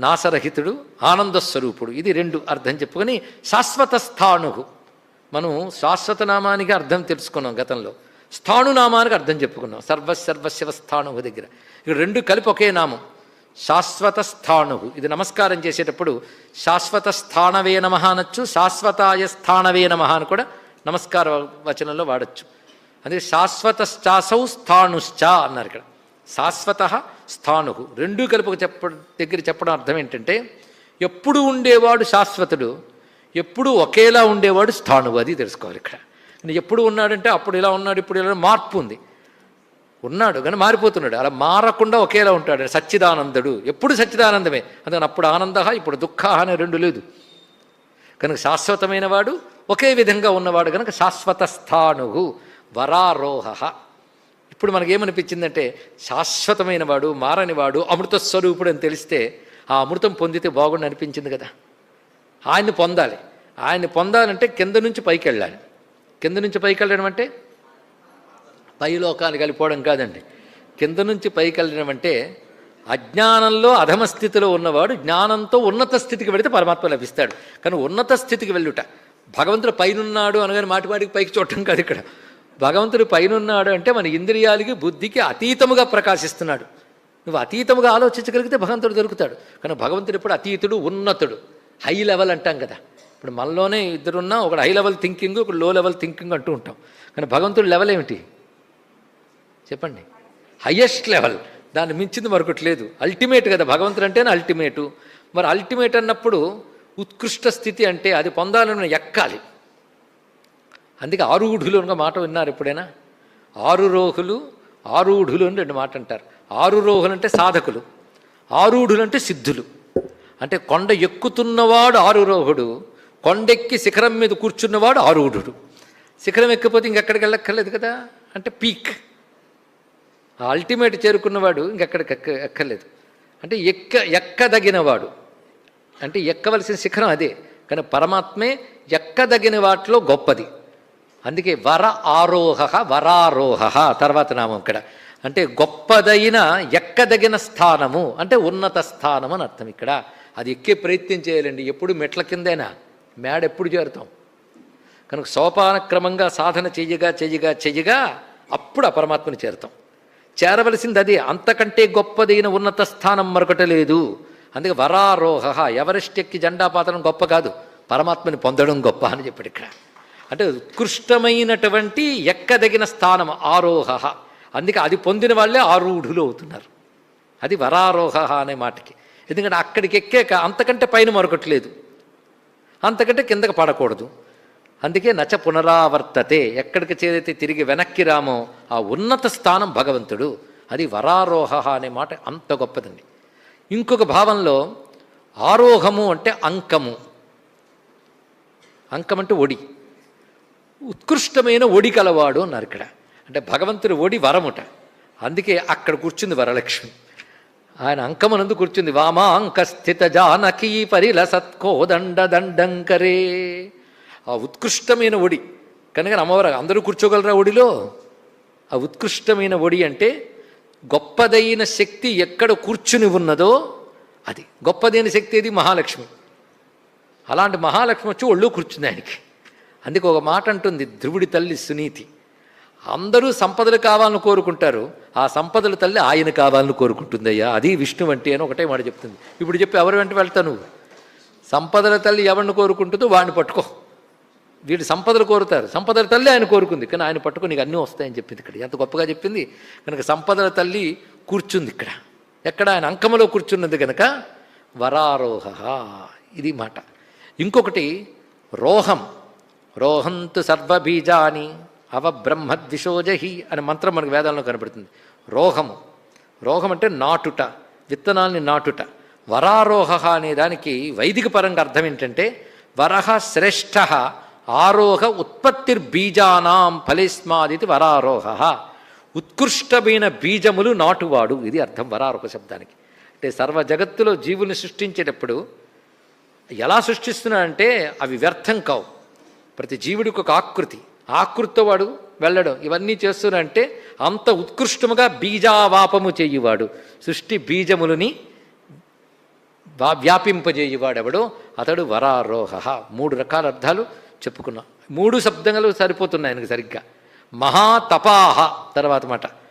నాసరహితుడు ఆనంద స్వరూపుడు ఇది రెండు అర్థం చెప్పుకొని శాశ్వత స్థాణు మనం శాశ్వత నామానికి అర్థం తెలుసుకున్నాం గతంలో. స్థాణు నామానికి అర్థం చెప్పుకున్నాం. సర్వసర్వశివ స్థాణువు దగ్గర. ఇక్కడ రెండు కలిపి ఒకే నామం. శాశ్వత స్థాణువు ఇది నమస్కారం చేసేటప్పుడు శాశ్వత స్థానవే నమ అనొచ్చు శాశ్వతాయ స్థానవే నమ అని కూడా నమస్కార వచనంలో వాడచ్చు. అందుకే శాశ్వత శాసౌ స్థాణుశ్చ అన్నారు ఇక్కడ. శాశ్వత స్థాణు రెండూ కలిపి చెప్ప దగ్గర చెప్పడం అర్థం ఏంటంటే ఎప్పుడు ఉండేవాడు శాశ్వతుడు ఎప్పుడు ఒకేలా ఉండేవాడు స్థాణువు అది తెలుసుకోవాలి ఇక్కడ. ఎప్పుడు ఉన్నాడంటే అప్పుడు ఇలా ఉన్నాడు ఇప్పుడు ఇలా మార్పు ఉంది. ఉన్నాడు కానీ మారిపోతున్నాడు. అలా మారకుండా ఒకేలా ఉంటాడు. సచ్చిదానందుడు. ఎప్పుడు సచ్చిదానందమే? అందుకని అప్పుడు ఆనంద ఇప్పుడు దుఃఖ అనే రెండు లేదు. కనుక శాశ్వతమైన వాడు ఒకే విధంగా ఉన్నవాడు కనుక శాశ్వత స్థాణువు వరారోహ. ఇప్పుడు మనకేమనిపించిందంటే శాశ్వతమైన వాడు మారని వాడు అమృత స్వరూపుడు అని తెలిస్తే ఆ అమృతం పొందితే బాగుండి అనిపించింది కదా. ఆయన్ని పొందాలి. ఆయన్ని పొందాలంటే కింద నుంచి పైకి వెళ్ళాలి. కింద నుంచి పైకి వెళ్ళడం అంటే పైలోకానికి వెళ్ళిపోవడం కాదండి. కింద నుంచి పైకి వెళ్ళడం అంటే అజ్ఞానంలో అధమ స్థితిలో ఉన్నవాడు జ్ఞానంతో ఉన్నత స్థితికి వెళితే పరమాత్మ లభిస్తాడు. కానీ ఉన్నత స్థితికి వెళ్ళుట భగవంతుడు పైనున్నాడు అనగానే మాటి మాటికి పైకి చూడటం కాదు ఇక్కడ. భగవంతుడు పైనున్నాడు అంటే మన ఇంద్రియాలకి బుద్ధికి అతీతముగా ప్రకాశిస్తున్నాడు. నువ్వు అతీతముగా ఆలోచించగలిగితే భగవంతుడు దొరుకుతాడు. కానీ భగవంతుడు ఇప్పుడు అతీతుడు ఉన్నతుడు. హై లెవెల్ అంటాం కదా. ఇప్పుడు మనలోనే ఇద్దరున్నా ఒకడు హై లెవెల్ థింకింగ్ ఒకడు లో లెవెల్ థింకింగ్ అంటూ ఉంటాం. కానీ భగవంతుడు లెవెల్ ఏమిటి? చెప్పండి. Highest level. దాన్ని మించింది మరొకటి లేదు. అల్టిమేట్ కదా భగవంతుడు అంటేనే అల్టిమేటు. మరి అల్టిమేట్ అన్నప్పుడు ఉత్కృష్ట స్థితి అంటే అది పొందాలని ఎక్కాలి. అందుకే ఆరూఢులు అనగా మాట విన్నారు ఎప్పుడైనా? ఆరు రోహులు ఆరూఢులు అని రెండు మాట అంటారు ఆరు రోహులు అంటే సాధకులు ఆరూఢులు అంటే సిద్ధులు. అంటే కొండ ఎక్కుతున్నవాడు ఆరురోహుడు కొండెక్కి శిఖరం మీద కూర్చున్నవాడు ఆరూఢుడు. శిఖరం ఎక్కిపోతే ఇంకెక్కడికి వెళ్ళక్కర్లేదు కదా? అంటే పీక్. ఆ అల్టిమేట్ చేరుకున్నవాడు ఇంకెక్కడికి ఎక్క ఎక్కర్లేదు. అంటే ఎక్క ఎక్కదగినవాడు. అంటే ఎక్కవలసిన శిఖరం అదే. కానీ పరమాత్మే ఎక్కదగిన వాటిలో గొప్పది. అందుకే వర ఆరోహ వరారోహ తర్వాత నామం ఇక్కడ. అంటే గొప్పదైన ఎక్కదగిన స్థానము అంటే ఉన్నత స్థానము అని అర్థం ఇక్కడ. అది ఎక్కే ప్రయత్నం చేయాలండి ఎప్పుడు మెట్ల కిందైనా మేడ ఎప్పుడు చేరుతాం. కనుక సోపాన క్రమంగా సాధన చెయ్యగా చెయ్యగా చెయ్యగా అప్పుడు ఆ పరమాత్మని చేరుతాం. చేరవలసింది అదే అంతకంటే గొప్పదైన ఉన్నత స్థానం మరొకటి లేదు. అందుకే వరారోహ ఎవరెస్ట్ ఎక్కి జెండా పాతడం గొప్ప కాదు పరమాత్మని పొందడం గొప్ప అని చెప్పాడు ఇక్కడ. అంటే ఉత్కృష్టమైనటువంటి ఎక్కదగిన స్థానం ఆరోహ. అందుకే అది పొందిన వాళ్ళే ఆరూఢులు అవుతున్నారు. అది వరారోహ అనే మాటకి. ఎందుకంటే అక్కడికి ఎక్కాక అంతకంటే పైన మరొకట్లేదు. అంతకంటే కిందకి పడకూడదు. అందుకే నచ పునరావర్తతే. ఎక్కడికి చేరైతే తిరిగి వెనక్కి రామో ఆ ఉన్నత స్థానం భగవంతుడు. అది వరారోహ అనే మాట అంత గొప్పదండి. ఇంకొక భావంలో ఆరోహము అంటే అంకము. అంకం అంటే ఒడి. ఉత్కృష్టమైన ఒడి కలవాడు అన్నారు ఇక్కడ. అంటే భగవంతుడి ఒడి వరముట. అందుకే అక్కడ కూర్చుంది వరలక్ష్మి. ఆయన అంకమనందు కూర్చుంది. వామా అంక స్థిత జానకీ పరిల సత్కోదండ దండంకరే. ఆ ఉత్కృష్టమైన ఒడి. కనుక అమ్మవారు అందరూ కూర్చోగలరా ఒడిలో? ఆ ఉత్కృష్టమైన ఒడి అంటే గొప్పదైన శక్తి ఎక్కడ కూర్చుని ఉన్నదో అది. గొప్పదైన శక్తి ఏది? మహాలక్ష్మి. అలాంటి మహాలక్ష్మి వచ్చి ఒళ్ళు కూర్చుంది ఆయనకి. అందుకే ఒక మాట అంటుంది ధ్రువుడి తల్లి సునీతి. అందరూ సంపదలు కావాలని కోరుకుంటారు. ఆ సంపదల తల్లి ఆయన కావాలని కోరుకుంటుందయ్యా. అది విష్ణు వంటి అని ఒకటే మాట చెప్తుంది. ఇప్పుడు చెప్పి ఎవరి వెంట వెళ్తావు నువ్వు? సంపదల తల్లి ఎవరిని కోరుకుంటుందో వాడిని పట్టుకో. వీళ్ళు సంపదలు కోరుతారు. సంపదల తల్లి ఆయన కోరుకుంది. కానీ ఆయన పట్టుకుని నీకు అన్నీ వస్తాయని చెప్పింది ఇక్కడ. ఎంత గొప్పగా చెప్పింది? కనుక సంపదల తల్లి కూర్చుంది ఇక్కడ. ఎక్కడ? ఆయన అంకములో కూర్చున్నది కనుక వరారోహ. ఇది మాట. ఇంకొకటి రోహం. రోహంతు సర్వబీజాని అవబ్రహ్మద్విషోజహి అనే మంత్రం మనకు వేదాల్లో కనబడుతుంది రోహము. రోహం అంటే నాటుట విత్తనాల్ని నాటుట. వరారోహ అనే దానికి వైదిక పరంగా అర్థం ఏంటంటే వరహ శ్రేష్ఠ ఆరోహ ఉత్పత్తిర్బీజానాం ఫలేస్మాదితి వరారోహ. ఉత్కృష్టమైన బీజములు నాటువాడు. ఇది అర్థం వరారోహ శబ్దానికి. అంటే సర్వ జగత్తులో జీవుల్ని సృష్టించేటప్పుడు ఎలా సృష్టిస్తున్నాడంటే అవి వ్యర్థం కావు. ప్రతి జీవుడికి ఒక ఆకృతి. ఆకృతితో వాడు వెళ్ళడం. ఇవన్నీ చేస్తున్నాడంటే అంత ఉత్కృష్టముగా బీజావాపము చేయువాడు. సృష్టి బీజములని వ్యాపింపజేయువాడెవడో అతడు వరారోహ. మూడు రకాల అర్థాలు చెప్పుకున్నాం. మూడు శబ్దములు సరిపోతున్నాయి ఆయనకు సరిగ్గా. మహాతపాహ తర్వాత మాట.